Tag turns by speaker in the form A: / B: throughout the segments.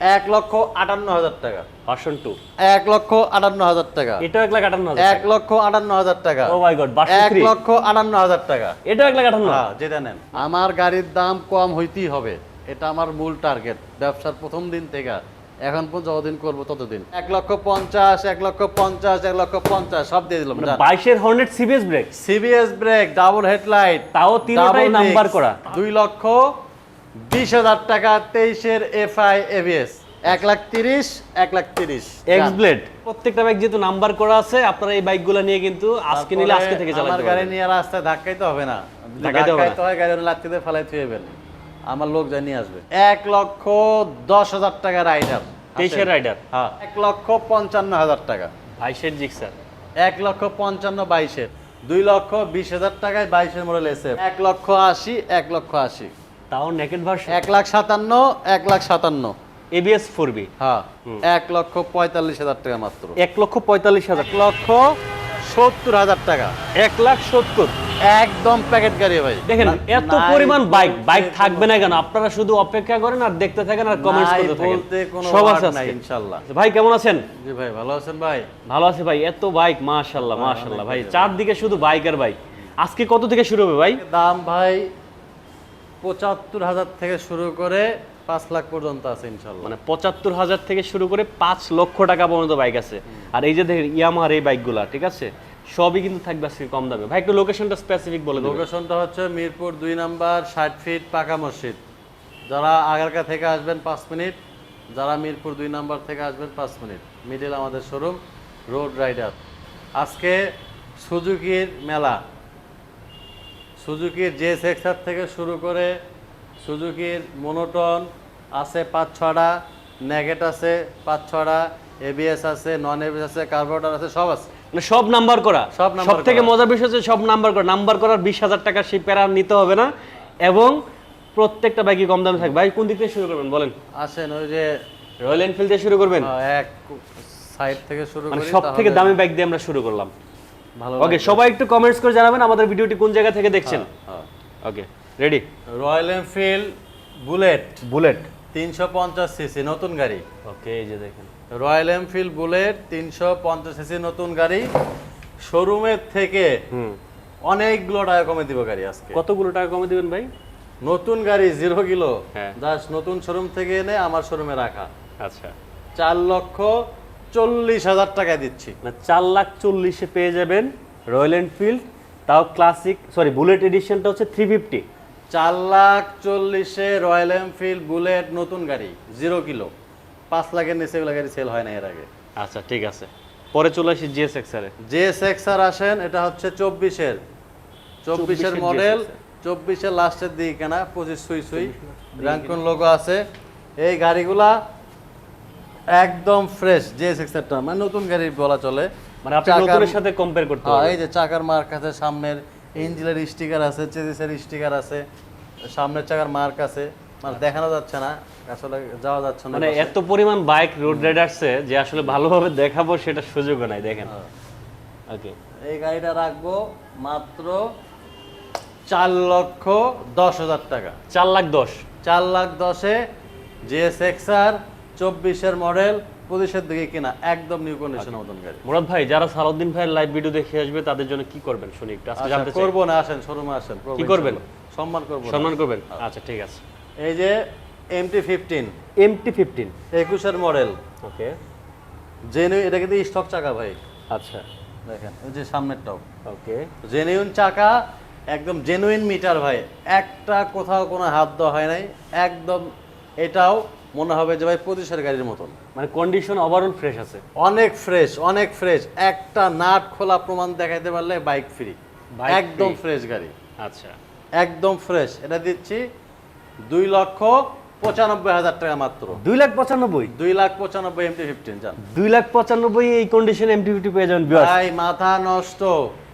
A: এক লক্ষ আটান্ন হাজার টাকা।
B: ভার্সন টু
A: এক লক্ষ আটান্ন হাজার টাকা।
B: এটাও এক লাখ আটান্ন
A: এক লক্ষ আটান্ন হাজার টাকা।
B: ও মাই গড
A: এক লক্ষ আটান্ন হাজার টাকা।
B: এটাও এক লাখ আটান্ন।
A: হ্যাঁ যেটা নেন। আমার গাড়ির দাম কম হইতেই হবে। এটা আমার মূল টার্গেট ব্যবসার প্রথম দিন থেকে। এখন পর্যন্ত যতদিন করব ততদিন। এক লক্ষ পঞ্চাশ এক লক্ষ পঞ্চাশ এক লক্ষ পঞ্চাশ সব দিয়ে দিলাম।
B: বাইশের Hornet CBS brake
A: CBS brake double headlight
B: তাও তিনটাই নাম্বার করা।
A: দুই লক্ষ বিশ হাজার টাকা তেইশের এফআই এবিএস। এক লাখ তিরিশ এক লাখ তিরিশ
B: এক্স ব্লেড প্রত্যেকটা বাইক যেহেতু নাম্বার করা আছে আপনারা এই বাইকগুলো নিয়ে কিন্তু আজকে নিলে আজকে থেকে
A: আমার
B: চালাতে
A: গাড়ি নিয়ে রাস্তায় ধাক্কাইতে হবে না।
B: ধাক্কাইতে
A: হয় গাড়ি লাত্তিতে ফেলাই থুয়েবেন আমার লোক জানিয়ে আসবে। এক লক্ষ দশ হাজার টাকা রাইডার
B: তেইশের রাইডার
A: হ্যাঁ। এক লক্ষ পঞ্চান্ন হাজার টাকা।
B: বাইশের জিক্সার।
A: এক লক্ষ পঞ্চান্ন বাইশের। দুই লক্ষ বিশ হাজার টাকায় বাইশের মডেল এসে এক লক্ষ আশি এক লক্ষ আশি।
B: তাও নেকেড ভার্সন
A: এক লাখ সাতান্ন এক লাখ সাতান্ন।
B: এবিএস ফোর বি
A: হ্যাঁ এক লক্ষ পঁয়তাল্লিশ হাজার টাকা মাত্র।
B: এক লক্ষ পঁয়তাল্লিশ হাজার।
A: লক্ষ সত্তর হাজার টাকা।
B: এক লাখ সত্তর?
A: একদম প্যাকেট গাড়ি ভাই।
B: দেখেন এত পরিমাণ বাইক বাইক থাকবে না কেন? আপনারা শুধু অপেক্ষা করেন আর দেখতে থাকেন আর কমেন্টস করতে থাকেন। সব আছে
A: নাই
B: আজকে। ভাই কেমন আছেন?
A: জি ভাই ভালো আছেন ভাই?
B: ভালো আছে ভাই এত বাইক মাশাল্লাহ
A: হ্যাঁ,
B: মাশাল্লাহ ভাই। চারদিকে শুধু বাইক আর বাইক আজকে কত থেকে শুরু হবে ভাই?
A: দাম ভাই পঁচাত্তর হাজার থেকে শুরু করে পাঁচ লাখ পর্যন্ত আছে ইনশাল্লাহ।
B: মানে পঁচাত্তর হাজার থেকে শুরু করে পাঁচ লক্ষ টাকা পর্যন্ত বাইক আছে। আর এই যে দেখেন ইয়ামার এই বাইকগুলা ঠিক আছে? সবই কিন্তু থাকবে আজকে কম দামে। ভাই একটু লোকেশনটা স্পেসিফিক বলে
A: লোকেশনটা হচ্ছে মিরপুর দুই নাম্বার ষাট ফিট পাকা মসজিদ। যারা আগারকা থেকে আসবেন পাঁচ মিনিট যারা মিরপুর দুই নাম্বার থেকে আসবেন পাঁচ মিনিট। মিডিল আমাদের শোরুম রোড রাইডার আজকে সুজুকির মেলা সুজুকির যে সেক্টর থেকে শুরু করে সুজুকির মোনোটন আছে পাঁচ ছটা নেগেট আছে পাঁচ ছটা এবিএস আছে নন এবিএস আছে কার্বোরেটর আছে সব আছে।
B: মানে সব নাম্বার করা।
A: সব
B: সব থেকে। মজার বিষয় হচ্ছে সব নাম্বার করা। নাম্বার করার বিশ হাজার টাকা সেই প্যারা নিতে হবে না। এবং প্রত্যেকটা বাইকই কম দামে থাকবে। ভাই কোন দিক থেকে শুরু করবেন বলেন।
A: আসেন ওই যে
B: রয়্যাল এনফিল্ড দিয়ে শুরু করবেন।
A: এক সাইড থেকে শুরু
B: মানে
A: করি
B: সব থেকে দামি বাইক দিয়ে আমরা শুরু করলাম। ওকে সবাই একটু কমেন্টস করে জানাবেন আমাদের ভিডিওটি কোন জায়গা থেকে দেখছেন। Okay ready
A: Royal Enfield bullet
B: bullet
A: তিনশো পঞ্চাশ সিসি নতুন গাড়ি।
B: ওকে এই যে দেখেন।
A: রয়্যাল এনফিল্ড বুলেট তিনশো পঞ্চাশ সিসি নতুন গাড়ি। শোরুমের থেকে
B: হুম।
A: অনেকগুলো টাকা কমে দিব গাড়ি আজকে।
B: কতগুলো টাকা কমে দিবেন ভাই?
A: নতুন গাড়ি জিরো কিলো
B: হ্যাঁ।
A: জাস্ট নতুন শোরুম থেকে এনে আমার শোরুমে রাখা।
B: আচ্ছা।
A: চার লক্ষ চল্লিশ হাজার টাকায় দিচ্ছি।
B: মানে চার লাখ চল্লিশে পেয়ে যাবেন রয়্যাল এনফিল্ড তাও ক্লাসিক সরি বুলেট এডিশনটা হচ্ছে থ্রি ফিফটি
A: চার লাখ চল্লিশে রয়্যাল এনফিল্ড বুলেট নতুন গাড়ি জিরো কিলো পাঁচ লাখের নিচে এগুলো গাড়ি সেল হয় না এর আগে।
B: আচ্ছা ঠিক আছে। পরে চলে আসি জিএস এক্সারে
A: যে সেক্সার আসেন এটা হচ্ছে চব্বিশের। চব্বিশের মডেল চব্বিশের লাস্টের দিকে কেনা পঁচিশ সুই সুই। র্যাঙ্কন লোগো আছে। এই গাড়িগুলা একদম ফ্রেশ যে সেক্সারটা মানে নতুন গাড়ি বলা চলে।
B: মানে আপনি নতুনের সাথে কম্পেয়ার করতে
A: হ্যাঁ,
B: পারবেন।
A: এই যে চাকার মার্ক আছে সামনের ইঞ্জিনের স্টিকার আছে চেজিসের স্টিকার আছে সামনের চাকার মার্ক আছে। মানে দেখানো যাচ্ছে না আসলে যাওয়া যাচ্ছে না
B: মানে এত পরিমাণ বাইক রোড রাইডার্সে যে আসলে ভালোভাবে দেখাবো সেটা সুযোগও নাই দেখেন।
A: হ্যাঁ।
B: ওকে
A: এই গাড়িটা রাখব মাত্র চার লক্ষ দশ হাজার টাকা।
B: চার লাখ দশ।
A: চার লাখ দশে জিএস এক্সআর চব্বিশের মডেল পঁচিশের দিকে কিনা একদম নিউ কন্ডিশন মতন গাড়ি।
B: মুরাদ ভাই যারা সালাউদ্দিন ভাইয়ের লাইভ ভিডিও দেখে আসবে তাদের জন্য কি করবেন? শুনি একটু আজকে
A: আচ্ছা,
B: জানতে চাই।
A: করব না আসেন শোরুমে আসেন
B: কি করবেন?
A: সম্মান করব
B: সম্মান করবেন? আচ্ছা। ঠিক আছে।
A: এই যে এমটি ফিফটিন
B: এমটি ফিফটিন
A: একুশের মডেল।
B: ওকে।
A: জেনুইন এটা কিন্তু স্টক চাকা ভাই।
B: আচ্ছা।
A: দেখেন এই যে সামনেরটাও
B: ওকে।
A: জেনুইন চাকা একদম জেনুইন মিটার ভাই। একটা কোথাও কোনো হাত দেওয়া হয় নাই। একদম এটাও মনে হবে যে ভাই পঁচিশের গাড়ির মতন।
B: মানে কন্ডিশন ওভারঅল ফ্রেশ আছে।
A: অনেক ফ্রেশ অনেক ফ্রেশ একটা নাট খোলা প্রমাণ দেখাইতে পারলে বাইক ফ্রি একদম ফ্রেশ গাড়ি।
B: আচ্ছা।
A: একদম ফ্রেশ এটা দিচ্ছি দুই লক্ষ পঁচানব্বই হাজার টাকা মাত্র।
B: দুই লাখ পঁচানব্বই?
A: দুই লাখ পঁচানব্বই এমটি ফিফটিন যান
B: দুই লাখ পঁচানব্বই এই কন্ডিশন এমটি ফিফটি পেয়ে যাবেন।
A: ভাই মাথা নষ্ট।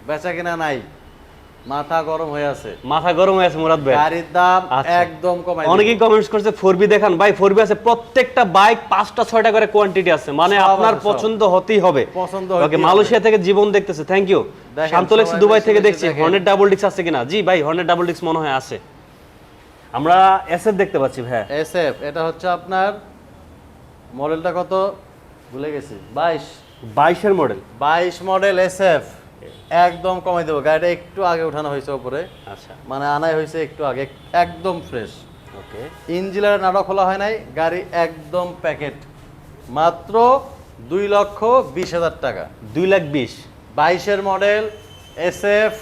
A: বেচা কিনা নাই। মাথা গরম হয়ে আছে।
B: মাথা গরম হয়ে আছে মুরাদ ভাই।
A: গাড়ির দাম
B: আচ্ছা।
A: একদম কমাই
B: অনেকেই কমেন্টস করছে ফোর দেখান। ভাই ফোর আছে প্রত্যেকটা বাইক পাঁচটা ছয়টা করে কোয়ান্টিটি আছে। মানে আপনার পছন্দ হতেই হবে।
A: পছন্দ
B: ওকে মালয়েশিয়া থেকে জীবন দেখতেছে থ্যাংক ইউ শান্তলেক্স দুবাই থেকে দেখছি হর্নেট ডাবল ডিক্স আছে কিনা? জি ভাই হর্নেট ডাবল ডিক্স মনে হয় আছে। আমরা এসএফ দেখতে পাচ্ছি ভাই।
A: এসএফ এটা হচ্ছে আপনার মডেলটা কত? ভুলে গেছি। বাইশ।
B: বাইশের মডেল
A: বাইশ মডেল এস এফ একদম কমাই দেবো। গাড়িটা একটু আগে উঠানো হয়েছে ওপরে।
B: আচ্ছা।
A: মানে আনাই হয়েছে একটু আগে একদম ফ্রেশ
B: ওকে।
A: ইঞ্জিনের নাড়া খোলা হয় নাই গাড়ি একদম প্যাকেট মাত্র দুই লক্ষ বিশ হাজার টাকা।
B: দুই লাখ বিশ।
A: বাইশের মডেল এস এফ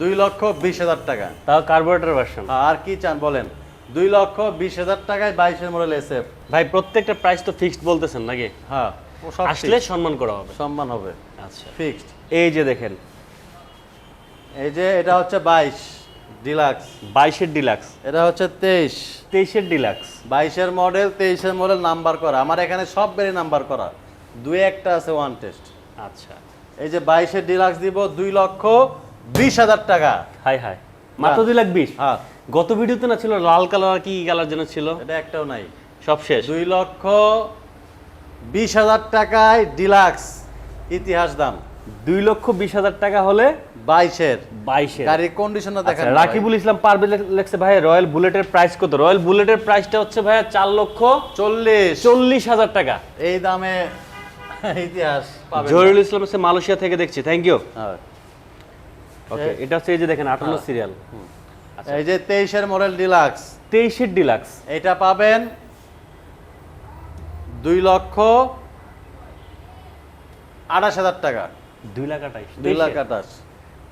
A: দুই লক্ষ বিশ হাজার টাকা।
B: তাও কার্বোরেটর ভার্সন
A: আর কি চান বলেন? দুই লক্ষ বিশ হাজার টাকায় বাইশের মডেল এস এফ
B: ভাই প্রত্যেকটা প্রাইস তো ফিক্সড বলতেছেন নাকি?
A: হ্যাঁ
B: আসলে সম্মান করা হবে।
A: সম্মান হবে।
B: আচ্ছা।
A: ফিক্সড
B: এই যে দেখেন।
A: এই যে এটা হচ্ছে বাইশ ডিলাক্স।
B: বাইশের ডিলাক্স।
A: এটা হচ্ছে তেইশ।
B: তেইশের ডিলাক্স।
A: বাইশের মডেল তেইশের মডেল নাম্বার করা। আমার এখানে সব বেরি নাম্বার করা। দুই একটা আছে ওয়ান টেস্ট
B: আচ্ছা।
A: এই যে বাইশের ডিলাক্স দিব দুই লক্ষ বিশ হাজার টাকা।
B: Hi hi. মাত্র দুই লাখ বিশ?
A: হ্যাঁ।
B: গত ভিডিওতে না ছিল লাল কালার কি কালার যেন ছিল?
A: এটা একটাও নাই।
B: সব শেষ।
A: দুই লক্ষ বিশ হাজার টাকায় ডিলাক্স। ইতিহাস দাম।
B: দুই লক্ষ বিশ হাজার টাকা হলে
A: বাইশের।
B: বাইশের।
A: গাড়ির কন্ডিশনটা
B: আচ্ছা
A: দেখেন
B: রাকিবুল ইসলাম পারবে লেখছে ভাই রয়্যাল বুলেটের প্রাইস কত? রয়্যাল বুলেটের প্রাইসটা হচ্ছে ভাই চার লক্ষ
A: চল্লিশ।
B: চল্লিশ হাজার টাকা।
A: এই দামে ইতিহাস
B: জহিরুল ইসলাম হচ্ছে মালয়েশিয়া থেকে দেখছি। থ্যাংক ইউ
A: হ্যাঁ।
B: ওকে এটা হচ্ছে এই যে দেখেন আটান্ন সিরিয়াল আচ্ছা।
A: এই যে তেইশের মডেল ডিলাক্স
B: তেইশের ডিলাক্স
A: এটা পাবেন দুই লক্ষ আঠাশ হাজার টাকা।
B: দুই লাখ আঠাইশ
A: দুই লাখ আঠাশ।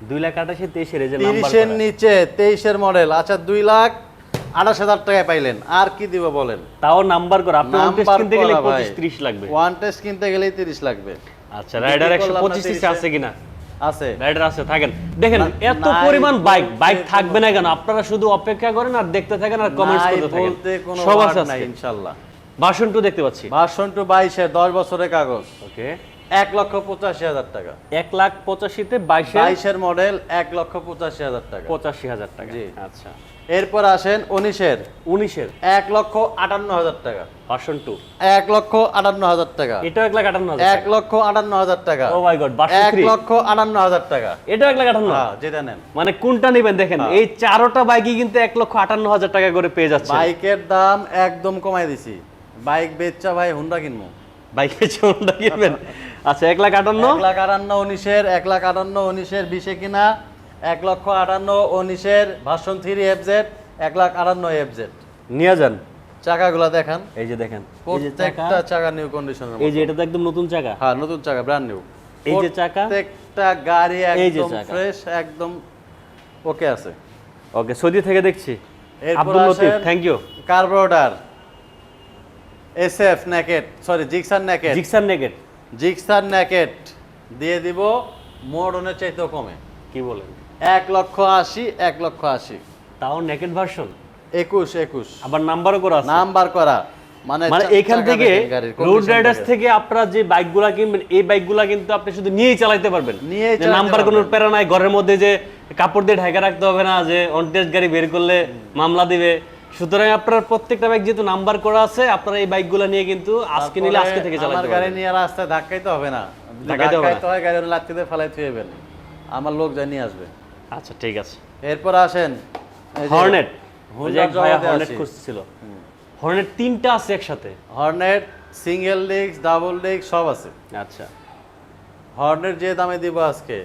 B: দুই লাখ আঠাশে তেইশের
A: তিরিশের নিচে তেইশের মডেল আচ্ছা দুই লাখ আঠাশ হাজার টাকায় পাইলেন। আর কি দিব বলেন?
B: তাও নাম্বার করে। আপনি ওয়ান টেস্ট কিনতে গেলে পঁচিশ ত্রিশ লাগবে।
A: ওয়ান টেস্ট কিনতে গেলেই তিরিশ লাগবে।
B: আচ্ছা রাইডার একশো পঁচিশ সিসি
A: 30
B: আছে কিনা?
A: আছে।
B: রাইডার আছে থাকেন। দেখেন এত পরিমাণ বাইক বাইক থাকবে না কেন আপনারা শুধু অপেক্ষা করেন আর দেখতে থাকেন আর কমেন্টস করতে থাকেন।
A: কোনো
B: সব আছে
A: ইনশাল্লাহ।
B: ভার্সন টু দেখতে পাচ্ছি।
A: ভার্সন টু বাইশে দশ বছরের কাগজ।
B: ওকে
A: এক লক্ষ পঁচাশি হাজার টাকা।
B: এক লাখ পঁচাশিতে বাইশে
A: বাইশের মডেল এক লক্ষ পঁচাশি হাজার টাকা।
B: পঁচাশি হাজার টাকা।
A: জি।
B: আচ্ছা।
A: এরপর আসেন উনিশের।
B: উনিশের?
A: এক লক্ষ আটান্ন হাজার টাকা।
B: Version two.
A: এক লক্ষ আটান্ন হাজার টাকা।
B: এটাও এক লাখ আটান্ন
A: এক লক্ষ আটান্ন হাজার টাকা।
B: ও মাই গড
A: এক লক্ষ আটান্ন হাজার টাকা।
B: এটাও এক লাখ আটান্ন।
A: হ্যাঁ যেটা নেন।
B: মানে কোনটা নেবেন দেখেন
A: হ্যাঁ।
B: এই চারোটা বাইকই কিন্তু এক লক্ষ আটান্ন হাজার টাকা করে পেয়ে যাচ্ছে।
A: বাইকের দাম একদম কমাই দিছি। বাইক বেচা ভাই হুন্ডা কিনবো।
B: বাইকের কোনটা কিনবেন আচ্ছা এক লাখ আটান্ন?
A: এক লাখ আটান্ন উনিশের এক লাখ আটান্ন উনিশের বিশে কিনা? এক লক্ষ আটান্ন উনিশের ভার্সন থ্রি এফ জেড এক লাখ আটান্ন এফ জেড।
B: নিয়ে যান।
A: চাকাগুলো দেখান।
B: এই যে দেখেন এই যে চাকা
A: প্রত্যেকটা চাকা। নিউ কন্ডিশনের
B: এই যে এটা তো একদম নতুন চাকা।
A: হ্যাঁ নতুন চাকা ব্র্যান্ড নিউ
B: এই যে চাকা?
A: প্রত্যেকটা গাড়ি একদম। ফ্রেশ একদম ওকে আছে।
B: ওকে সৌদি থেকে দেখছি। Abdul Latif thank you
A: carburettor SF naked sorry Gixxer naked
B: Gixxer naked
A: Gixxer naked দিয়ে দিব মোড়নের চাইতেও কমে।
B: কি বলেন?
A: এক লক্ষ আশি এক লক্ষ আশি।
B: তাও নেকেট ভার্সন
A: একুশ একুশ।
B: আবার নাম্বারও করা
A: নাম্বার করা। মানে
B: মানে এখান থেকে রোড রাইডার্স থেকে। আপনারা যে বাইকগুলা কিনবেন এই বাইকগুলা কিন্তু আপনি শুধু নিয়েই চালাতে পারবেন।
A: নিয়েই
B: যে
A: চালাতে
B: নাম্বার কোনো। প্যারা নাই ঘরের মধ্যে যে কাপড় দিয়ে ঢাকা রাখতে হবে না যে অনটেস্ট গাড়ি বের করলে মামলা দিবে সুতরাং আপনার প্রত্যেকটা বাইক যেহেতু নাম্বার করা আছে আপনারা এই বাইকগুলা নিয়ে কিন্তু আজকে নিলে আজকে থেকে চালাতে
A: গাড়ি নিয়ে রাস্তায় ধাক্কাইতে হবে না।
B: ধাক্কাইতে হবে না।
A: গাড়ি লাত্তিতে ফেলাই থুয়েবেন আমার লোক যা নিয়ে আসবে।
B: আচ্ছা ঠিক আছে।
A: এরপর আসেন
B: হর্নেট ওই যে
A: Honda
B: এক ভাইয়া হর্নেট খুঁজছিল হর্নেট তিনটা আছে একসাথে?
A: Hornet single disc double disc সব আছে।
B: আচ্ছা।
A: হর্নেট যে দামে দিব আজকে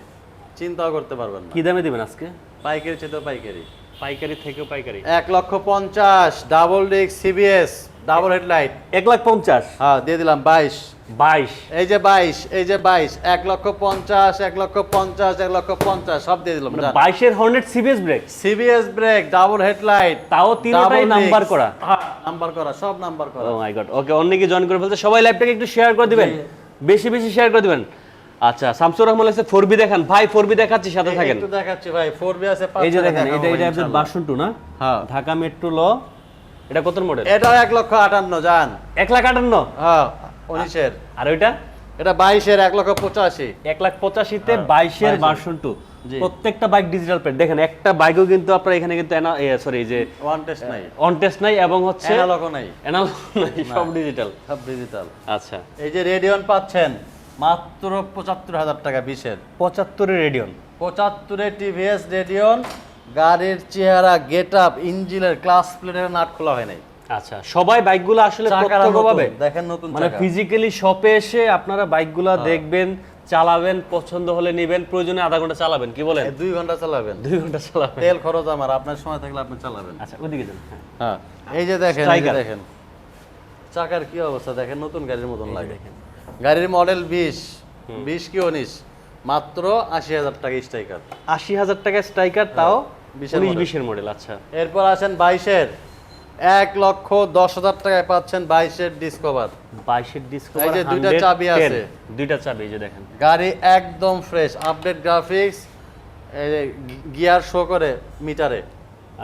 A: চিন্তাও করতে পারবেন না।
B: কি দামে দিবেন আজকে?
A: পাইকারি চেয়ে পাইকারি।
B: পাইকারি থেকেও পাইকারি।
A: এক লক্ষ পঞ্চাশ double disc CBS double headlight
B: এক লাখ পঞ্চাশ?
A: হ্যাঁ দিয়ে দিলাম বাইশ।
B: বাইশ।
A: এই যে বাইশ এই যে বাইশ এক লক্ষ পঞ্চাশ এক লক্ষ পঞ্চাশ এক লক্ষ পঞ্চাশ সব দিয়ে দিলাম
B: মানে বাইশের Hornet CBS brake
A: CBS brake double headlight
B: তাও তিনটাই নাম্বার করা?
A: নাম্বার করা সব নাম্বার করা।
B: ও মাই গড ওকে অনেকে জয়েন করে ফেলতে সবাই লাইভটাকে একটু শেয়ার করে দিবেন। বেশি বেশি শেয়ার করে দিবেন। আচ্ছা শামসুর রহমান আছে ফোর বি দেখান। ভাই ফোর বি দেখাচ্ছি সাথে থাকেন।
A: একটু দেখাচ্ছি ভাই ফোর আছে পাঁচ
B: এই যে দেখেন এটা এটা আপনার বাসন টু না?
A: হ্যাঁ।
B: ঢাকা মেট্রো ল। এটা কত মডেল
A: এটাও এক লক্ষ আটান্ন জান।
B: এক লাখ আটান্ন?
A: হ্যাঁ উনিশের।
B: আর ওইটা?
A: এটা বাইশের এক লক্ষ পঁচাশি।
B: এক লাখ পঁচাশিতে
A: হ্যাঁ,
B: বাইশের
A: 22
B: ভার্সন টু। প্রত্যেকটা বাইক ডিজিটাল প্লেট দেখেন একটা বাইকও কিন্তু আপনার এখানে কিন্তু সরি যে
A: ওয়ান টেস্ট নাই।
B: ওয়ান টেস্ট নাই এবং হচ্ছে
A: অ্যানালগও নাই।
B: অ্যানালগ নাই সব ডিজিটাল
A: সব ডিজিটাল
B: আচ্ছা।
A: এই যে রেডিয়ন পাচ্ছেন। মাত্র পঁচাত্তর হাজার টাকা বিশের।
B: পঁচাত্তরের রেডিয়ন।
A: পঁচাত্তরে টিভিএস রেডিয়ন গাড়ির চেহারা গেট আপ ইঞ্জিনের ক্লাস প্লেটের নাট খোলা হয় নাই।
B: আচ্ছা সবাই বাইকগুলো আসলে প্রত্যক্ষভাবে
A: দেখেন নতুন
B: মানে ফিজিক্যালি শপে এসে আপনারা বাইকগুলো দেখবেন চালাবেন পছন্দ হলে নেবেন প্রয়োজনে আধা ঘণ্টা চালাবেন কি বলেন?
A: দুই ঘণ্টা চালাবেন।
B: দুই ঘণ্টা চালাবেন।
A: তেল খরচ আমার আপনার সময় থাকলে আপনি চালাবেন।
B: আচ্ছা ওইদিকে যান হ্যাঁ।
A: হ্যাঁ এই যে দেখেন। দেখেন। চাকার কি অবস্থা দেখেন নতুন গাড়ির মতন লাগে। গাড়ির মডেল বিশ বিশ কি উনিশ? মাত্র আশি হাজার টাকা স্ট্রাইকার
B: আশি হাজার টাকা স্ট্রাইকার তাও
A: বিশের
B: উনিশ বিশের মডেল আচ্ছা।
A: এরপর আসেন বাইশের। এক লক্ষ দশ হাজার টাকায় পাচ্ছেন বাইশের ডিসকভার
B: বাইশের ডিসকভার
A: এই যে দুইটা চাবি আছে।
B: দুইটা চাবি এই যে দেখেন।
A: গাড়ি একদম fresh update graphics gear show করে মিটারে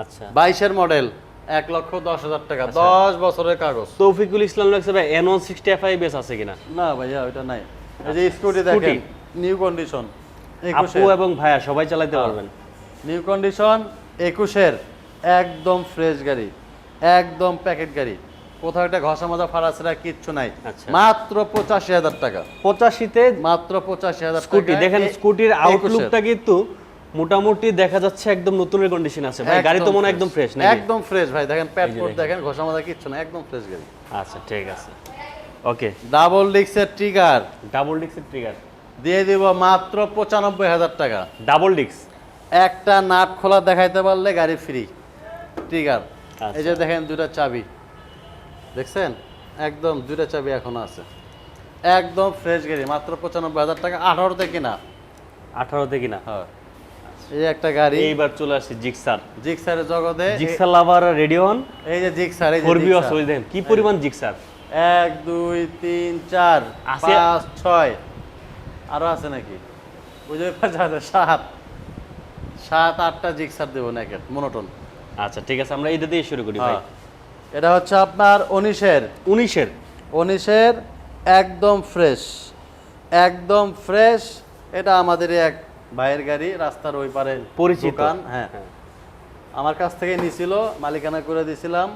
B: আচ্ছা।
A: বাইশের মডেল এক লক্ষ দশ হাজার টাকা। দশ বছরের কাগজ।
B: তৌফিকুল ইসলাম লাগছে ভাই N one sixty F I base আছে কিনা?
A: না ভাইয়া ওইটা নাই। এই যে স্কুটি দেখেন নিউ কন্ডিশন
B: আপু এবং ভাইয়া সবাই চালাতে
A: হ্যাঁ।
B: পারবেন।
A: নিউ কন্ডিশন একুশের। একদম ফ্রেশ গাড়ি একদম প্যাকেট গাড়ি। কোথাও একটা ঘষা মাজা ফাড়াছাড়া কিচ্ছু নাই।
B: আচ্ছা।
A: মাত্র পঁচাশি হাজার টাকা।
B: পঁচাশিতে
A: মাত্র পঁচাশি হাজার
B: স্কুটি দেখেন স্কুটির। আউটলুকটা কিন্তু মোটামুটি দেখা যাচ্ছে একদম নতুনের কন্ডিশন আছে। ভাই গাড়ি তো মনে একদম ফ্রেশ নাকি?
A: একদম ফ্রেশ ভাই। দেখেন প্যাড
B: দেখেন।
A: ঘষা মাজা কিচ্ছু না একদম ফ্রেশ গাড়ি।
B: আচ্ছা ঠিক আছে। ওকে
A: ডাবল ডিক্সের ট্রিগার
B: ডাবল ডিক্সের ট্রিগার
A: দিয়ে দিব মাত্র পঁচানব্বই হাজার টাকা।
B: ডাবল ডিক্স
A: একটা নাট খোলা দেখাইতে পারলে গাড়ি ফ্রি ট্রিগার
B: আচ্ছা।
A: এই যে দেখেন দুটা চাবি। দেখছেন? একদম দুটা চাবি এখনও আছে। একদম ফ্রেশ গাড়ি মাত্র পঁচানব্বই হাজার টাকা। আঠারোতে কিনা?
B: আঠারোতে কিনা?
A: হ্যাঁ। এই একটা গাড়ি।
B: এইবার চলে আসছে জিক্সার।
A: জিক্সারের জগতে
B: জিক্সার লাভার রেডিওন।
A: এই যে জিক্সার এই যে
B: ফোর বি
A: জিক্সার।
B: দেখেন কি পরিমাণ জিক্সার?
A: এক দুই তিন চার? পাঁচ ছয়। আরও আছে নাকি? বুঝতে পারছেন? সাত সাত। আটটা জিক্সার দেবো নাকি? মনোটন।
B: আচ্ছা ঠিক আছে আমরা এটা দিয়ে শুরু করি ভাই।
A: হ্যাঁ। এটা হচ্ছে আপনার উনিশের।
B: উনিশের?
A: উনিশের একদম ফ্রেশ। একদম ফ্রেশ। এটা আমাদের এক ভাইয়ের গাড়ি রাস্তার ওই পারে
B: পরিচিত।
A: দোকান হ্যাঁ। আমার কাছ থেকে নিছিল মালিকানা করে দিছিলাম।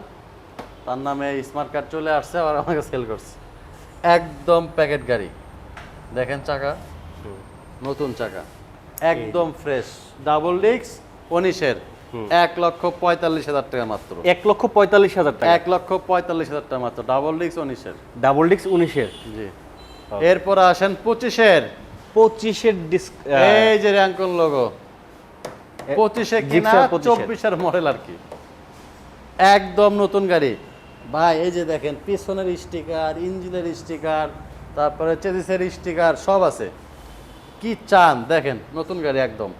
A: তার নামে স্মার্ট কার্ড চলে আসছে আর আমাকে সেল করছে। একদম প্যাকেট গাড়ি। দেখেন চাকা। নতুন চাকা। একদম ফ্রেশ ডাবল ডিক্স উনিশের এক লক্ষ পঁয়তাল্লিশ হাজার টাকা মাত্র।
B: এক লক্ষ পঁয়তাল্লিশ হাজার টাকা।
A: এক লক্ষ পঁয়তাল্লিশ হাজার টাকা মাত্র। ডাবল ডিক্স উনিশের
B: ডাবল ডিক্স উনিশের
A: জি। এরপর আসেন পঁচিশের।
B: পঁচিশের ডিস্ক
A: এই যে র্যাঙ্কন লোগো পঁচিশে কিনা চব্বিশের মডেল আর কি। একদম নতুন গাড়ি। ভাই এই যে দেখেন পিছনের স্টিকার ইঞ্জিনের স্টিকার তারপরে চেদিসের স্টিকার সব আছে। কি চান? দেখেন নতুন গাড়ি একদম।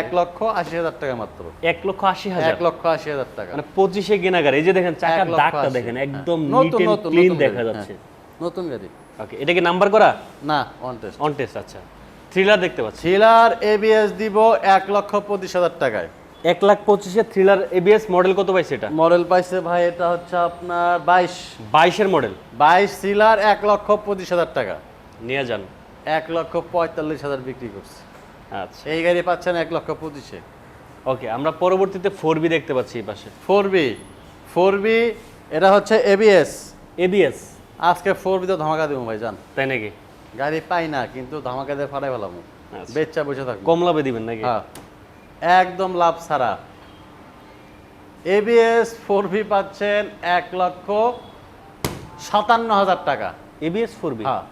A: এক লক্ষ আশি হাজার টাকা মাত্র।
B: এক লক্ষ আশি হাজার।
A: এক লক্ষ আশি হাজার টাকা।
B: মানে পঁচিশে কেনা গাড়ি। এই যে দেখেন চাকার দাগটা দেখেন
A: হ্যাঁ।
B: একদম
A: নতুন নতুন
B: দেখা যাচ্ছে।
A: হ্যাঁ। নতুন গাড়ি।
B: ওকে এটা কি নাম্বার করা?
A: না অন টেস্ট
B: অন টেস্ট আচ্ছা। থ্রিলার দেখতে পাচ্ছি।
A: থ্রিলার এবিএস দিব এক লক্ষ পঁচিশ হাজার টাকায়।
B: এক লাখ পঁচিশে থ্রিলার এবিএস মডেল কত পাইছে এটা?
A: মডেল পাইছে ভাই এটা হচ্ছে আপনার বাইশ।
B: বাইশের মডেল
A: বাইশ সিলার এক লক্ষ পঁচিশ হাজার টাকা।
B: নিয়ে যান।
A: এক লক্ষ পঁয়তাল্লিশ হাজার বিক্রি করছে।
B: আচ্ছা।
A: এই গাড়ি পাচ্ছেন এক লক্ষ পঁচিশে।
B: ওকে আমরা পরবর্তীতে ফোর বি দেখতে পাচ্ছি এই পাশে।
A: ফোর বি ফোর বি এটা হচ্ছে এবিএস
B: এবিএস
A: আজকে ফোর বিতে ধামাকা দেবো ভাই জান
B: তাই নাকি?
A: গাড়ি পাই না কিন্তু ধামাকা দিয়ে ফাটাই ফেলামো।
B: বেচা
A: বেচ্চা বসে থাকব।
B: কম লাভে দিবেন নাকি?
A: হ্যাঁ। একদম লাভ ছাড়া। এবিএস ফোর ভি পাচ্ছেন এক লক্ষ সাতান্ন হাজার টাকা।
B: এবিএস ফোর ভি
A: হ্যাঁ।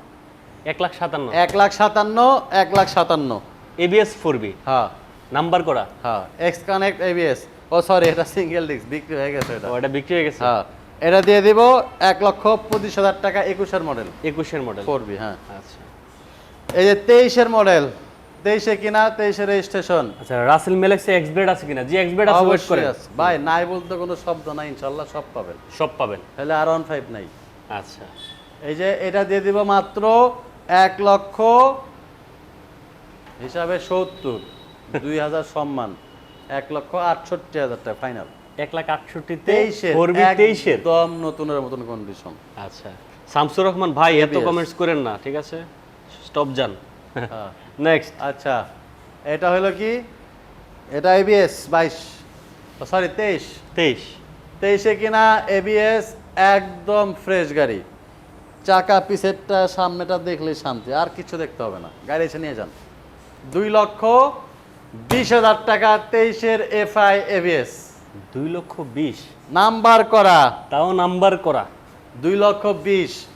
B: এক লাখ সাতান্ন?
A: এক লাখ সাতান্ন এক লাখ সাতান্ন।
B: এবিএস ফোর বি
A: হ্যাঁ।
B: নাম্বার করা
A: হ্যাঁ। এক্স কানেক্ট এবিএস ও সরি এটা সিঙ্গেল ডিস্ক বিক্রি হয়ে গেছে এটা।
B: ও এটা বিক্রি হয়ে গেছে?
A: হ্যাঁ। এটা দিয়ে দিব এক লক্ষ পঁচিশ হাজার টাকা একুশের মডেল।
B: একুশের মডেল।
A: করবি হ্যাঁ।
B: আচ্ছা।
A: এই যে তেইশের মডেল তেইশে কিনা তেইশের রেজিস্ট্রেশন।
B: আচ্ছা রাসেল মেলেক্সে এক্সব্রেড আছে কিনা? যে এক্সব্রেড আছে ওয়েট করে
A: ভাই নাই বলতে কোনো শব্দ নাই ইনশাল্লাহ সব পাবেন।
B: সব পাবেন।
A: তাহলে আর ওয়ান ফাইভ নাই।
B: আচ্ছা।
A: এই যে এটা দিয়ে দিব মাত্র এক লক্ষ হিসাবে সত্তর দুই হাজার সম্মান এক লক্ষ আটষট্টি হাজার টাকা ফাইনাল
B: এক লাখ ফোর বি তেইশের
A: একদম নতুনের মতন কন্ডিশন
B: আচ্ছা। শামসুর রহমান ভাই এত কমেন্টস করেন না ঠিক আছে? স্টপ যান।
A: হ্যাঁ।
B: নেক্সট
A: আচ্ছা এটা হলো কি? এটা এবিএস বাইশ। সরি তেইশ।
B: তেইশ।
A: তেইশে কিনা এবিএস একদম ফ্রেশ গাড়ি। চাকা পিছেরটা সামনেটা দেখলে শান্তি আর কিছু দেখতে হবে না। গাড়ি এসে নিয়ে যান। দুই লক্ষ বিশ হাজার টাকা তেইশের এফআই এবিএস
B: দুই লক্ষ বিশ।
A: নাম্বার করা।
B: তাও নাম্বার করা।
A: দুই লক্ষ বিশ।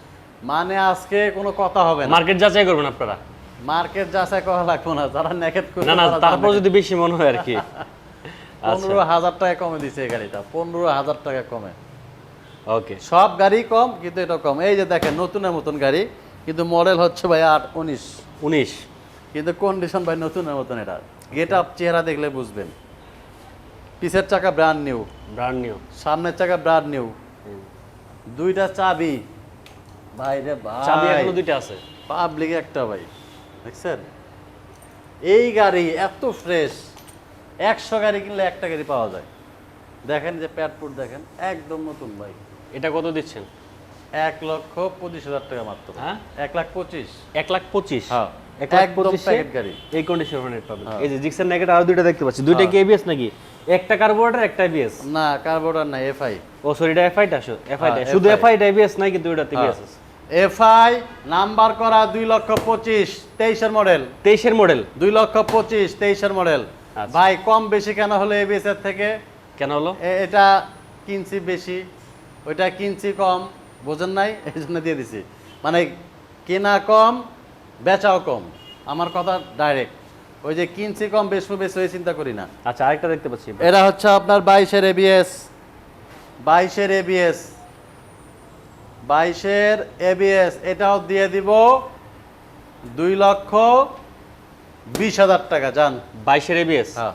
A: মানে আজকে কোনো কথা হবে না।
B: মার্কেট যাচাই করবেন আপনারা।
A: মার্কেট যাচাই করা লাগবে না যারা নেকেট করে
B: না না তারপর যদি বেশি মনে হয় আর কি। আচ্ছা।
A: পনেরো হাজার টাকা কমে দিছে এই গাড়িটা পনেরো হাজার টাকা কমে।
B: ওকে।
A: সব গাড়ি কম কিন্তু এটা কম। এই যে দেখেন নতুনের মতন গাড়ি কিন্তু মডেল হচ্ছে ভাই আট উনিশ।
B: উনিশ।
A: কিন্তু কন্ডিশন ভাই নতুনের মতন এটা। গেট আপ চেহারা দেখলে বুঝবেন। পিছের চাকা ব্র্যান্ড নিউ
B: ব্র্যান্ড নিউ
A: সামনের চাকা ব্র্যান্ড নিউ দুইটা চাবি। ভাই রে ভাই।
B: চাবি এখনও দুইটা আছে।
A: পাবলিক একটা ভাই। দেখছেন? এই গাড়ি এত ফ্রেশ একশো গাড়ি কিনলে একটা গাড়ি পাওয়া যায়। দেখেন যে প্যাটপুট দেখেন একদম নতুন ভাই।
B: এটা কত দিচ্ছেন?
A: এক লক্ষ পঁচিশ হাজার টাকা মাত্র।
B: হ্যাঁ?
A: এক লাখ পঁচিশ।
B: এক লাখ পঁচিশ?
A: হ্যাঁ।
B: এক লাখ পঁচিশে
A: গাড়ি।
B: এই কন্ডিশন নেট পাবেন। এই যে জিক্সার নেগেট আরও দুইটা দেখতে পাচ্ছি। দুইটা কি এবিএস নাকি? একটা কার্বোরেটর একটা এবিএস
A: না কার্বোর্ডার না এফআই
B: ও সরি এটা এফআইটা এফআইটা শুধু
A: FI
B: এফআইটা এবিএস নাই কিন্তু এটা এবিএস আছে।
A: এফআই নাম্বার করা দুই লক্ষ পঁচিশ তেইশের মডেল
B: তেইশের মডেল
A: দুই লক্ষ পঁচিশ তেইশের মডেল
B: আচ্ছা।
A: ভাই কম বেশি কেন হলো এবিএস এর থেকে?
B: কেন হলো?
A: এটা কিনছি বেশি ওইটা কিনছি কম বোঝেন নাই? এই জন্য দিয়ে দিছি। মানে কেনা কম বেচাও কম। আমার কথা ডাইরেক্ট ওই যে কিনছি কম বেশি বেশি ওই চিন্তা করি না।
B: আচ্ছা আরেকটা দেখতে পাচ্ছি।
A: এটা হচ্ছে আপনার বাইশের এবিএস বাইশের এবিএস বাইশের এবিএস এটাও দিয়ে দিব দুই লক্ষ বিশ হাজার টাকা যান
B: বাইশের এবিএস
A: হ্যাঁ।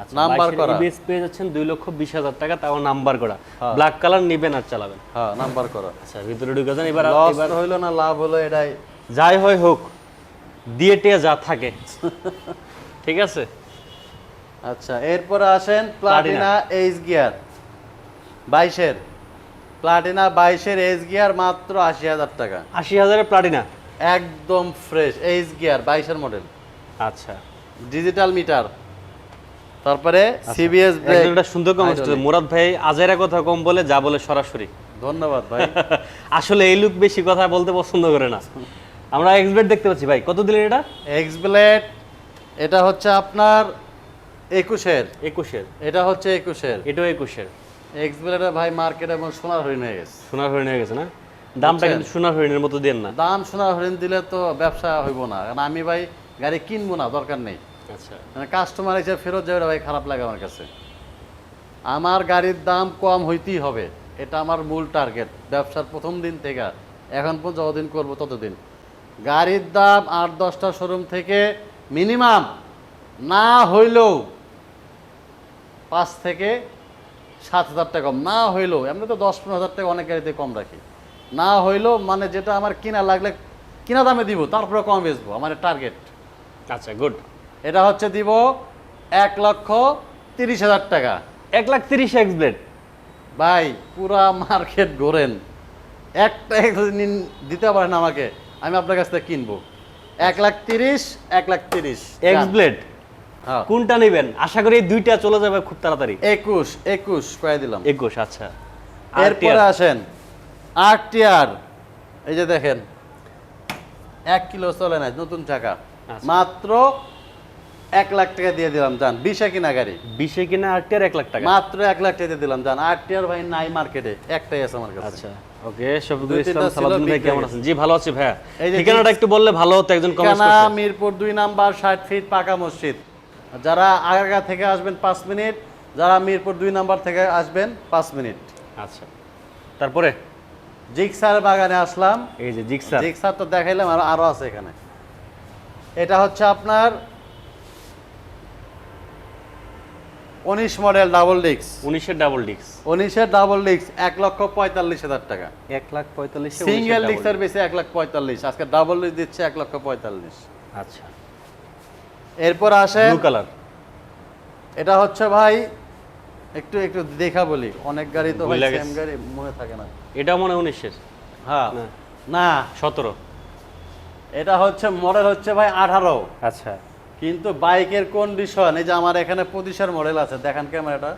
B: আচ্ছা
A: নাম্বার করা।
B: এবিএস পেয়ে যাচ্ছেন দুই লক্ষ বিশ হাজার টাকা তাও নাম্বার করা। ব্ল্যাক কালার নিবেন আর চালাবেন।
A: হ্যাঁ নাম্বার করো।
B: আচ্ছা ভিতরে ঢুকে যান এবার
A: হইল না লাভ হলো এটাই
B: যাই হয় হোক দিয়ে টিয়ে যা থাকে। ঠিক আছে?
A: আচ্ছা এরপরে আসেন প্লাটিনা। এইচ গিয়ার বাইশের। প্লাটিনা বাইশের এইচ গিয়ার মাত্র আশি হাজার টাকা।
B: আশি হাজারের প্লাটিনা?
A: একদম ফ্রেশ এইচ গিয়ার বাইশের মডেল।
B: আচ্ছা।
A: Digital meter. তারপরে সিবিএস ব্রেক
B: একটা সুন্দর কমেন্ট মুরাদ ভাই আজেরা কথা কম বলে যা বলে সরাসরি।
A: ধন্যবাদ ভাই।
B: আসলে এই লোক বেশি কথা বলতে পছন্দ করে না। আমরা এক্সবেট দেখতে পাচ্ছি ভাই কত দিলেন এটা?
A: এক্স ব্লেড এটা হচ্ছে আপনার একুশের।
B: একুশের।
A: এটা হচ্ছে একুশের।
B: এটাও একুশের।
A: এক্স ব্লেডের ভাই মার্কেট এবং সোনার হরিণ হয়ে গেছে।
B: সোনার হরিণ হয়ে গেছে না? দামটা? কিন্তু সোনার হরিণের মতো দেন না।
A: দাম সোনার হরিণ দিলে তো ব্যবসা হইব না। কারণ আমি ভাই গাড়ি কিনবো না দরকার নেই।
B: আচ্ছা।
A: মানে কাস্টমার হিসেবে ফেরত যাবে ভাই খারাপ লাগে আমার কাছে। আমার গাড়ির দাম কম হইতেই হবে। এটা আমার মূল টার্গেট ব্যবসার প্রথম দিন থেকে। এখন পর্যন্ত যতদিন করব ততদিন। গাড়ির দাম আট দশটা শোরুম থেকে মিনিমাম না হইলেও পাঁচ থেকে সাত হাজার টাকা কম। না হইলেও এমনি তো দশ পনেরো হাজার টাকা অনেক গাড়িতে কম রাখি। না হইলেও মানে যেটা আমার কিনা লাগলে কিনা দামে দিব তারপরে কম বেচবো আমার টার্গেট
B: আচ্ছা গুড
A: এটা হচ্ছে দিব এক লক্ষ তিরিশ হাজার টাকা।
B: এক লাখ তিরিশ এক্স এক্সব্লেড
A: ভাই পুরা মার্কেট ঘোরেন। একটা দিতে পারেন আমাকে। আমি আপনার কাছ থেকে কিনবো। এক লাখ তিরিশ এক লাখ তিরিশ।
B: এক্সব্লেড
A: হ্যাঁ।
B: কোনটা নেবেন? আশা করি দুইটা চলে যাবে খুব তাড়াতাড়ি।
A: একুশ একুশ কয়ে দিলাম।
B: একুশ আচ্ছা।
A: এরপরে আসেন। আট টিয়ার। এই যে দেখেন এক কিলো চলে না নতুন টাকা
B: আচ্ছা।
A: মাত্র এক লাখ টাকা দিয়ে দিলাম যান বিশে কিনা গাড়ি।
B: বিশে কিনা আর টিয়ার এক লাখ টাকা?
A: মাত্র এক লাখ টাকা দিয়ে দিলাম যান আট টিয়ার ভাই নাই মার্কেটে একটাই আছে আমার কাছে।
B: আচ্ছা। ওকে শফিকুল ইসলাম সালাউদ্দিন ভাই কেমন আছেন? জি ভালো আছি ভাইয়া। ঠিকানাটা একটু বললে ভালো হতো একজন কমেন্ট করছে।
A: মিরপুর নাম্বার ষাট ফিট পাকা মসজিদ। যারা থেকে আসবেন পাঁচ মিনিট যারা মিরপুর দুই নাম্বার থেকে আসবেন পাঁচ মিনিট।
B: আচ্ছা। তারপরে?
A: জিক্সার বাগানে আসলাম।
B: এই যে জিক্সার।
A: জিক্সার তো দেখাইলাম আর আরও আছে এখানে। এটা হচ্ছে আপনার উনিশ মডেল ডাবল ডিক্স
B: উনিশের ডাবল ডিক্স
A: উনিশের ডাবল ডিক্স এক লক্ষ পঁয়তাল্লিশ হাজার টাকা।
B: এক লাখ পঁয়তাল্লিশ
A: সিঙ্গেল ডিক্সের বেশি এক লাখ পঁয়তাল্লিশ। আজকে ডাবল ডিক্স দিচ্ছে এক লক্ষ পঁয়তাল্লিশ।
B: আচ্ছা।
A: এরপর আসে
B: ব্লু কালার
A: এটা হচ্ছে ভাই একটু একটু দেখা বলি। অনেক গাড়ি তো ভাই সেম গাড়ি মনে থাকে না।
B: এটা মনে হয় উনিশের।
A: হ্যাঁ।
B: না।
A: না।
B: সতেরো।
A: এটা হচ্ছে মডেল হচ্ছে ভাই আঠারো।
B: আচ্ছা।
A: কিন্তু বাইকের কন্ডিশন এই যে আমার এখানে পঁচিশের মডেল আছে দেখেন ক্যামেরাটা।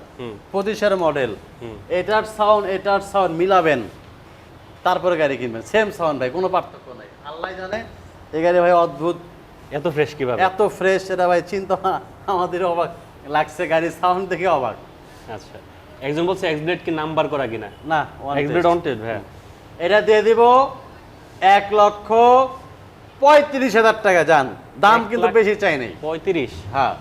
A: পঁচিশের মডেল। এটার সাউন্ড এটার সাউন্ড মিলাবেন। তারপরে গাড়ি কিনবেন। সেম সাউন্ড ভাই কোনো পার্থক্য নাই। আল্লাহ জানে এই গাড়ি ভাই অদ্ভুত।
B: এত ফ্রেশ কীভাবে?
A: এত ফ্রেশ এটা ভাই চিন্তা আমাদের অবাক। লাগছে গাড়ির সাউন্ড দেখে অবাক।
B: আচ্ছা। একজন বলছে এক্সব্লেড কি নাম্বার করা কিনা?
A: না
B: এক্সব্লেড
A: test।
B: অন ভাই
A: এটা দিয়ে দিব এক লক্ষ পঁয়ত্রিশ হাজার টাকা যান। দাম কিন্তু বেশি চাই নেই।
B: পঁয়ত্রিশ।
A: হ্যাঁ।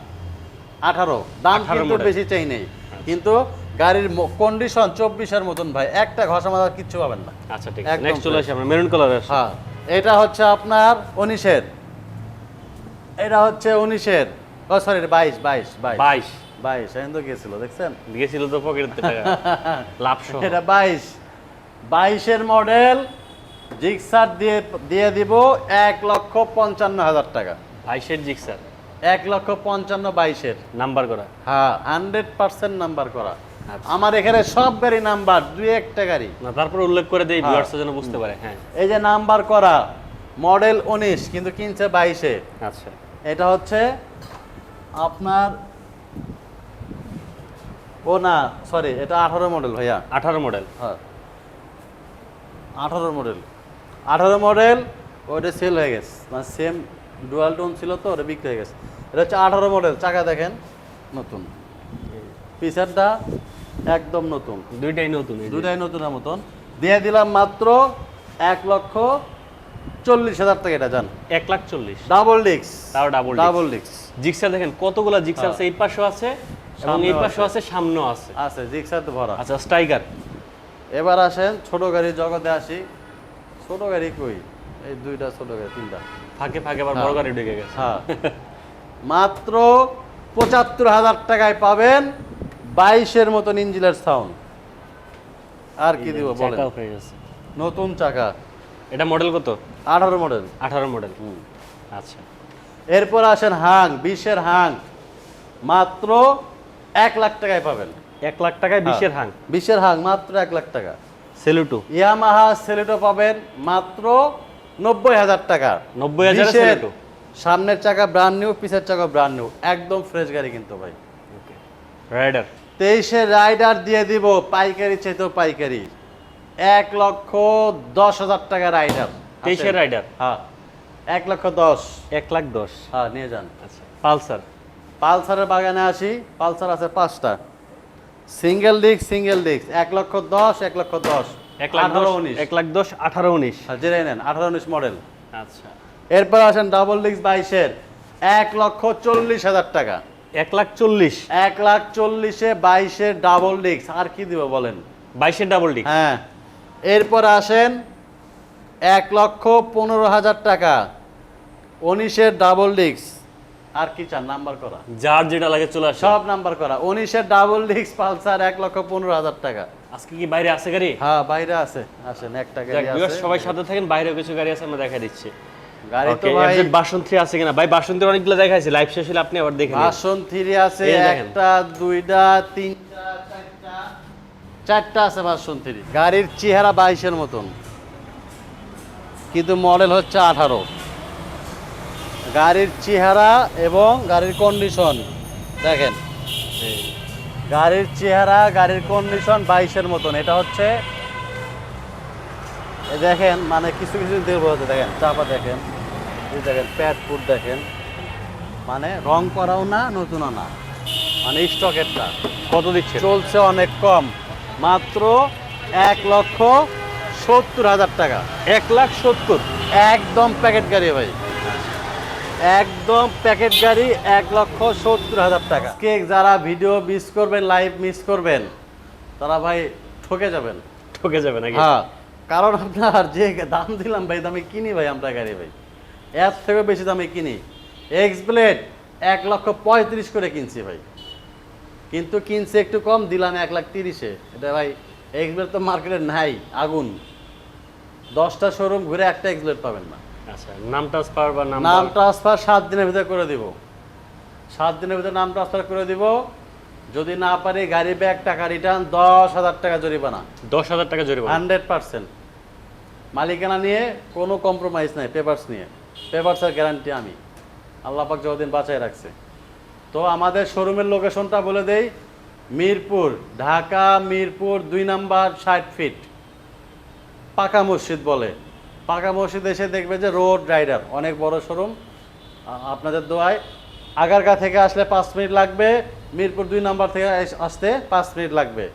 A: আঠারো। দাম কিন্তু বেশি চাই নেই। কিন্তু গাড়ির কন্ডিশন চব্বিশের মতন ভাই একটা ঘষা মাজা কিচ্ছু পাবেন না।
B: আচ্ছা ঠিক আছে। নেক্সট চলে। আসি আমরা মেরুন কালারের
A: হ্যাঁ। এটা হচ্ছে আপনার উনিশের। এটা হচ্ছে উনিশের। ও সরি বাইশ বাইশ বাইশ।
B: বাইশ।
A: বাইশ তো গেছিল দেখছেন?
B: দিয়েছিল তো লাভ
A: এটা বাইশ। বাইশের মডেল জিক্সার দিয়ে দিয়ে দিব এক লক্ষ পঞ্চান্ন হাজার টাকা।
B: বাইশের জিক্সার।
A: এক লক্ষ পঞ্চান্ন বাইশের।
B: নাম্বার করা।
A: হ্যাঁ হান্ড্রেড পার্সেন্ট নাম্বার করা।
B: আচ্ছা।
A: আমার এখানে সব গাড়ি নাম্বার দুই একটা গাড়ি।
B: না তারপর উল্লেখ করে দেই
A: হ্যাঁ।
B: ভিউয়ার্স যেন বুঝতে পারে হ্যাঁ।
A: এই যে নাম্বার করা মডেল উনিশ কিন্তু কিনছে বাইশে।
B: আচ্ছা।
A: এটা হচ্ছে আপনার ও না সরি এটা আঠারো মডেল ভাইয়া।
B: আঠারো মডেল।
A: হ্যাঁ। আঠারো মডেল। আঠারো মডেল ওইটা সেল হয়ে গেছে। মানে সেম ডুয়াল টোন ছিল তো ওটা বিক্রি হয়ে গেছে। এটা হচ্ছে আঠারো মডেল চাকা দেখেন নতুন। পিসারটা একদম নতুন।
B: দুইটাই নতুন
A: দুইটাই। নতুনের মতন। দিয়ে দিলাম মাত্র এক লক্ষ চল্লিশ হাজার টাকা এটা জান।
B: এক লাখ চল্লিশ।
A: ডাবল ডিক্স
B: তাও ডাবল
A: ডাবল ডিক্স
B: জিক্সার দেখেন কতগুলা জিক্সার
A: হ্যাঁ।
B: আছে এই পাশেও আছে এবং এই পাশেও
A: আছে।
B: আছে সামনেও আছে।
A: আছে জিক্সার তো ভরা।
B: আচ্ছা স্ট্রাইকার
A: এবার আসেন ছোট গাড়ির জগতে আসি। ছোট গাড়ি কই? এই দুইটা ছোট গাড়ি তিনটা।
B: ফাঁকে ফাঁকে আবার
A: হ্যাঁ।
B: বড় গাড়ি ঢুকে গেছে।
A: হ্যাঁ। মাত্র পঁচাত্তর হাজার টাকায় পাবেন বাইশের মতন ইঞ্জিনের সাউন্ড আর কি দিব বলেন?
B: হয়ে গেছে।
A: নতুন চাকা।
B: এটা মডেল কত?
A: আঠারো মডেল
B: আঠারো মডেল আচ্ছা।
A: এরপর আসেন হাং বিশের হাং। মাত্র এক লাখ টাকায় পাবেন।
B: এক লাখ টাকায় বিশের হাং।
A: বিশের হাং মাত্র এক লাখ টাকা।
B: সেলুটু।
A: ইয়ামাহা সেলেটো পাবেন মাত্র নব্বই হাজার টাকা।
B: 90,000 এ
A: 20 এর
B: Celeto?
A: সামনের চাকা ব্রান্ড নিউ পিছের চাকা ব্রান্ড নিউ একদম ফ্রেশ গাড়ি কিন্তু ভাই।
B: রাইডার
A: তেইশে রাইডার দিয়ে দিব পাইকারি চাইতেও পাইকারি। এক লক্ষ দশ হাজার টাকা রাইডার
B: তেইশের রাইডার
A: হ্যাঁ। এক লক্ষ দশ।
B: এক লাখ দশ।
A: হ্যাঁ নিয়ে যান।
B: আচ্ছা। পালসার?
A: পালসারের বাগানে আসি। পালসার আছে পাঁচটা। Single disc single disc. এক লক্ষ দশ এক লক্ষ দশ।
B: এক লাখ
A: আঠারো উনিশ।
B: এক লাখ দশ আঠারো উনিশ।
A: জেনে নেন আঠারো উনিশ মডেল
B: আচ্ছা।
A: এরপর আসেন ডাবল ডিস্ক বাইশের। এক লক্ষ চল্লিশ হাজার টাকা।
B: এক লাখ চল্লিশ।
A: এক লাখ চল্লিশে বাইশের ডাবল ডিস্ক আর কি দিব বলেন?
B: বাইশের ডাবল ডি
A: হ্যাঁ। এরপর আসেন এক লক্ষ পনেরো হাজার টাকা। উনিশের ডাবল ডিস্ক আর কি চান? নাম্বার করা।
B: যার যেটা লাগে চলে আসে।
A: সব নাম্বার করা। উনিশের ডাবল ডিস্ক পালসার এক লক্ষ পনেরো হাজার টাকা।
B: আজকে কি বাইরে আছে গাড়ি?
A: হ্যাঁ বাইরে আছে। আসেন একটা গাড়ি আছে।
B: সবাই সাথে থাকেন বাইরে কিছু গাড়ি আছে আমরা দেখা দিচ্ছি।
A: গাড়ি তো ভাই
B: এফজেড আছে কিনা? ভাই বাসন অনেকগুলো দেখাইছে। লাইভ শেষ হলে আপনি আবার
A: আছে একটা দুইটা তিনটা চারটা। চারটা আছে থ্রি গাড়ির চেহারা বাইশের মতন। কিন্তু মডেল হচ্ছে আঠারো। গাড়ির চেহারা এবং গাড়ির কন্ডিশন দেখেন গাড়ির চেহারা গাড়ির কন্ডিশন বাইশের মতন। এটা হচ্ছে দেখেন মানে কিছু কিছু দেখব দেখেন চাপা দেখেন দেখেন প্যাট ফুট দেখেন। মানে রং করাও না নতুনও না। মানে স্টকেরটা
B: কত দিচ্ছে?
A: চলছে অনেক কম। মাত্র এক লক্ষ সত্তর হাজার টাকা।
B: এক লাখ সত্তর?
A: একদম প্যাকেট গাড়ি ভাই। একদম প্যাকেট গাড়ি এক লক্ষ সত্তর হাজার টাকা। কে যারা ভিডিও মিস করবেন লাইভ মিস করবেন তারা ভাই ঠকে যাবেন।
B: ঠকে যাবে নাকি?
A: হ্যাঁ কারণ আপনার যে দাম দিলাম ভাই দামে কিনি ভাই আমরা গাড়ি ভাই। এর থেকে বেশি দামে কিনি। এক্স ব্লেড এক লক্ষ পঁয়ত্রিশ করে কিনছি ভাই। কিন্তু কিনছে একটু কম দিলাম এক লাখ তিরিশে। এটা ভাই এক্স ব্লেড তো মার্কেটে নাই আগুন। দশটা শোরুম ঘুরে একটা এক্স ব্লেড পাবেন না।
B: আচ্ছা নাম ট্রান্সফার বা নাম
A: নাম ট্রান্সফার সাত দিনের ভিতরে করে দিব। সাত দিনের ভিতরে নাম ট্রান্সফার করে দিব। যদি না পারি গাড়ি ব্যাগ টাকা রিটার্ন দশ হাজার টাকা জরিমানা।
B: দশ হাজার টাকা জরিমানা।
A: Hundred percent. মালিকানা নিয়ে কোনো কম্প্রোমাইজ নাই পেপারস নিয়ে। পেপারসের গ্যারান্টি আমি। আল্লাহ পাক যতদিন বাঁচায় রাখছে। তো আমাদের শোরুমের লোকেশনটা বলে দেই মিরপুর ঢাকা মিরপুর দুই নাম্বার ষাট ফিট পাকা মসজিদ বলে। পাকা মসজিদ এসে দেখবে যে রোড রাইডার অনেক বড় শোরুম। আপনাদের দোয়ায়। আগারগা থেকে আসলে পাঁচ মিনিট লাগবে মিরপুর দুই নাম্বার থেকে আসতে পাঁচ মিনিট লাগবে।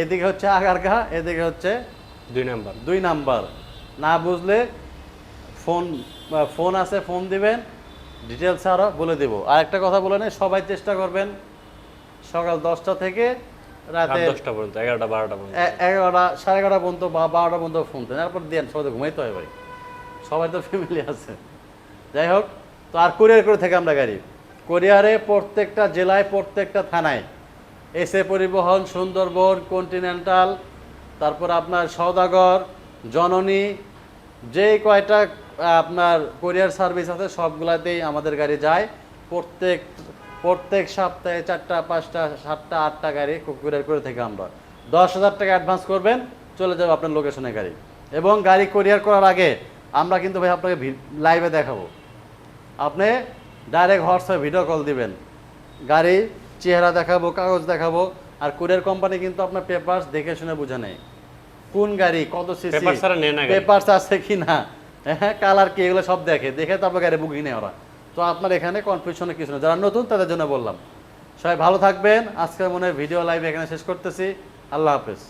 A: এদিকে হচ্ছে আগারগা এদিকে হচ্ছে
B: দুই নাম্বার।
A: দুই নাম্বার। না বুঝলে ফোন ফোন আছে ফোন দিবেন ডিটেলস আরও বলে দেবো। আর একটা কথা বলে নেই সবাই চেষ্টা করবেন সকাল দশটা থেকে
B: রাত দশটা পর্যন্ত এগারোটা বারোটা পর্যন্ত।
A: এগারোটা সাড়ে এগারোটা পর্যন্ত বা বারোটা পর্যন্ত ফোন দেন। তারপর দেন সবাই ঘুমাইতে হয় ভাই। সবাই তো ফ্যামিলি আছে। যাই হোক, তো আর কুরিয়ার করে থেকে আমরা গাড়ি। কোরিয়ারে প্রত্যেকটা জেলায়, প্রত্যেকটা থানায়। এসে পরিবহন, সুন্দরবন কন্টিনেন্টাল তারপর আপনার সওদাগর, জননী যে কয়টা আপনার কোরিয়ার সার্ভিস আছে, সবগুলাতেই আমাদের গাড়ি যায়। প্রত্যেক প্রত্যেক সপ্তাহে চারটা, পাঁচটা, সাতটা, আটটা গাড়ি কুরিয়ার করে থেকে আমরা। দশ হাজার টাকা অ্যাডভান্স করবেন, চলে যাবে আপনার লোকেশনে গাড়ি। এবং গাড়ি কোরিয়ার করার আগে আমরা কিন্তু ভাই আপনাকে লাইভে দেখাবো। আপনি ডাইরেক্ট হোয়াটসঅ্যাপ ভিডিও কল দিবেন। গাড়ির চেহারা দেখাবো কাগজ দেখাবো আর কুরিয়ার কোম্পানি কিন্তু আপনার পেপারস দেখে শুনে বুঝে নেয়। কোন গাড়ি কত সিসি
B: গাড়ি।
A: পেপারস আছে কি না? হ্যাঁ কালার কি এগুলো সব দেখে। দেখে তারপর গাড়ি বুকিং নেয় ওরা। তো আপনার এখানে কনফিউশনে কিছু না যারা নতুন তাদের জন্য বললাম। সবাই ভালো থাকবেন। আজকের মনে হয় ভিডিও লাইভ এখানে শেষ করতেছি। আল্লাহ হাফেজ।